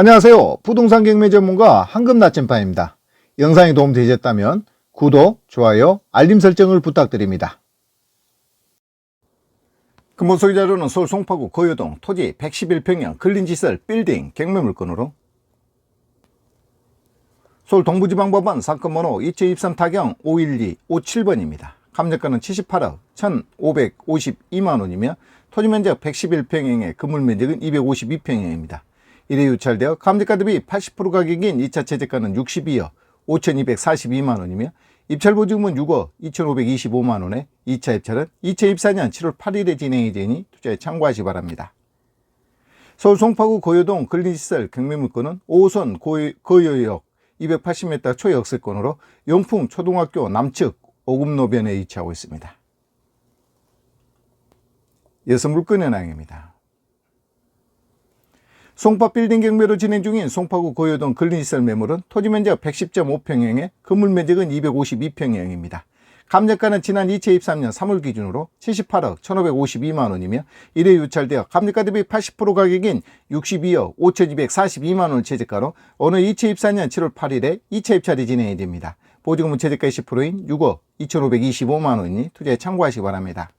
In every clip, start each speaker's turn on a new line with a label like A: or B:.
A: 안녕하세요. 부동산 경매 전문가 황금 나침반입니다. 영상이 도움되셨다면 구독, 좋아요, 알림 설정을 부탁드립니다. 근본 소유 자료는 서울 송파구 고효동 토지 111평형 근린지설 빌딩 경매 물건으로 서울 동부지방법원 사건 번호 2023 타경 51257번입니다. 감정가는 78억 1,552만원이며 토지 면적 111평형의 건물 면적은 252평형입니다. 이래 유찰되어 감정가 대비 80% 가격인 2차 최저가는 62억 5,242만원이며 입찰보증은 6억 2,525만원에 2차 입찰은 2024년 7월 8일에 진행이 되니 투자에 참고하시 기 바랍니다. 서울 송파구 고효동 근린시설 경매물건은 5호선 고- 고효역 280m 초역세권으로 용풍 초등학교 남측 오금로변에 위치하고 있습니다. 이어서 물건 현황입니다. 송파 빌딩 경매로 진행 중인 송파구 고효동 근린시설 매물은 토지 면적 110.5평형에 건물 면적은 252평형입니다. 감정가는 지난 2023년 3월 기준으로 78억 1,552만 원이며 이래 유찰되어 감정가 대비 80% 가격인 62억 5,242만 원을 최저가로 오늘 2024년 7월 8일에 2차 입찰이 진행이 됩니다. 보증금은 최저가 10%인 6억 2,525만 원이니 투자에 참고하시기 바랍니다.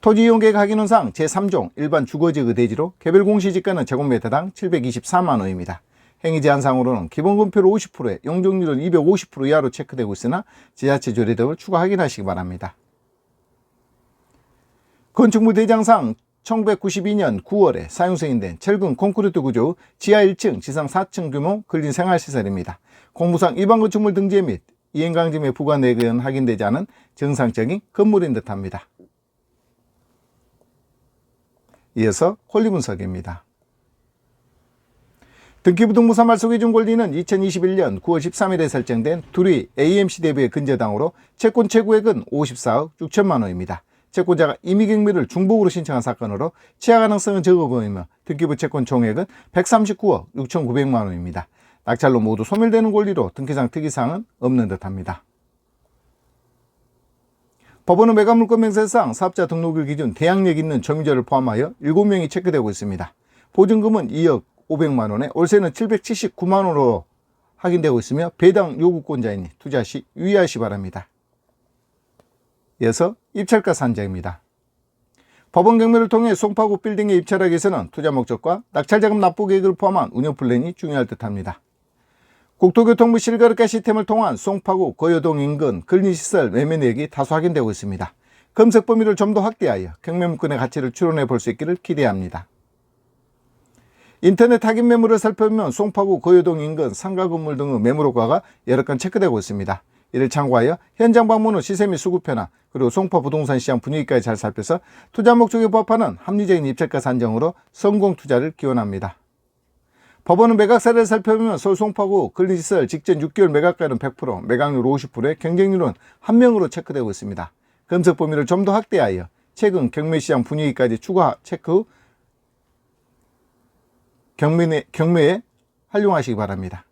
A: 토지 이용 계획 확인원상 제3종 일반 주거지구 대지로 개별 공시지가는 제곱미터당 724만 원입니다. 행위 제한상으로는 기본금표를 50%에 용적률은 250% 이하로 체크되고 있으나 지자체 조례 등을 추가 확인하시기 바랍니다. 건축물 대장상 1992년 9월에 사용 승인된 철근 콘크리트 구조 지하 1층, 지상 4층 규모 근린 생활시설입니다. 공무상 일반 건축물 등재 및 이행강점에 부과 내근 확인되지 않은 정상적인 건물인 듯합니다. 이어서 권리 분석입니다. 등기부 등본사 말소기준 권리는 2021년 9월 13일에 설정된 둘이 AMC 대부의 근저당으로 채권 채구액은 54억 6천만 원입니다. 채권자가 임의경매를 중복으로 신청한 사건으로 취하 가능성은 적어 보이며 등기부 채권 총액은 139억 6천9백만 원입니다. 낙찰로 모두 소멸되는 권리로 등기상 특이사항은 없는 듯합니다. 법원은 매각물건 명세상 사업자 등록일 기준 대항력 있는 점유자를 포함하여 7명이 체크되고 있습니다. 보증금은 2억 500만 원에 월세는 779만 원으로 확인되고 있으며 배당 요구권자이니 투자 시 유의하시 바랍니다. 이어서 입찰가 산정입니다. 법원 경매를 통해 송파구 빌딩에 입찰하기 위해서는 투자 목적과 낙찰자금 납부 계획을 포함한 운영 플랜이 중요할 듯합니다. 국토교통부 실거래가 시스템을 통한 송파구 거여동 인근 근린시설 매매 내역이 다수 확인되고 있습니다. 검색 범위를 좀 더 확대하여 경매물건의 가치를 추론해 볼 수 있기를 기대합니다. 인터넷 확인 매물을 살펴보면 송파구 거여동 인근 상가 건물 등의 매물 효과가 여러 건 체크되고 있습니다. 이를 참고하여 현장 방문 후 시세 및 수급 변화 그리고 송파 부동산 시장 분위기까지 잘 살펴서 투자 목적에 부합하는 합리적인 입찰가 산정으로 성공 투자를 기원합니다. 법원은 매각 사례를 살펴보면 서울 송파구 근린시설 직전 6개월 매각가는 100%, 매각률 50%의 경쟁률은 한 명으로 체크되고 있습니다. 검색 범위를 좀 더 확대하여 최근 경매시장 분위기까지 추가 체크 후 경매에, 활용하시기 바랍니다.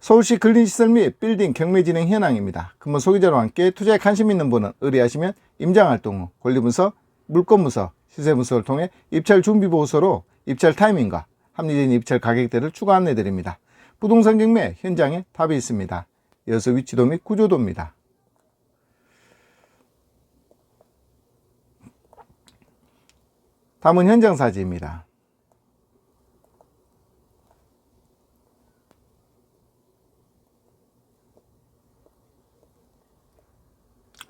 A: 서울시 근린시설 및 빌딩 경매 진행 현황입니다. 근본 소개자와 함께 투자에 관심 있는 분은 의뢰하시면 임장활동 후 권리분석, 물건분석, 시세분석을 통해 입찰 준비 보고서로 입찰 타이밍과 합리적인 입찰 가격대를 추가 안내 드립니다. 부동산 경매 현장에 답이 있습니다. 이어서 위치도 및 구조도입니다. 다음은 현장 사진입니다.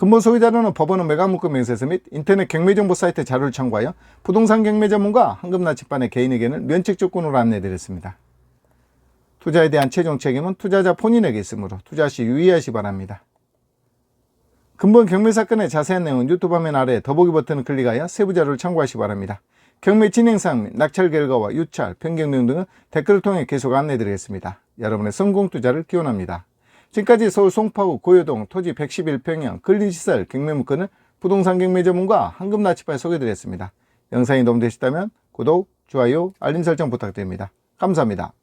A: 근본 소유자료는 법원은 매각물건 명세서 및 인터넷 경매정보 사이트 자료를 참고하여 부동산 경매 전문가 황금나침반의 개인 의견을 면책 조건으로 안내드렸습니다. 투자에 대한 최종 책임은 투자자 본인에게 있으므로 투자 시 유의하시 바랍니다. 근본 경매 사건의 자세한 내용은 유튜브 화면 아래 더보기 버튼을 클릭하여 세부 자료를 참고하시 기 바랍니다. 경매 진행 사항 및 낙찰 결과와 유찰, 변경 내용 등은 댓글을 통해 계속 안내드리겠습니다. 여러분의 성공 투자를 기원합니다. 지금까지 서울 송파구 고효동 토지 111평형 근린시설 경매물건을 부동산 경매 전문가 황금나치파에 소개드렸습니다. 영상이 도움되셨다면 구독, 좋아요, 알림 설정 부탁드립니다. 감사합니다.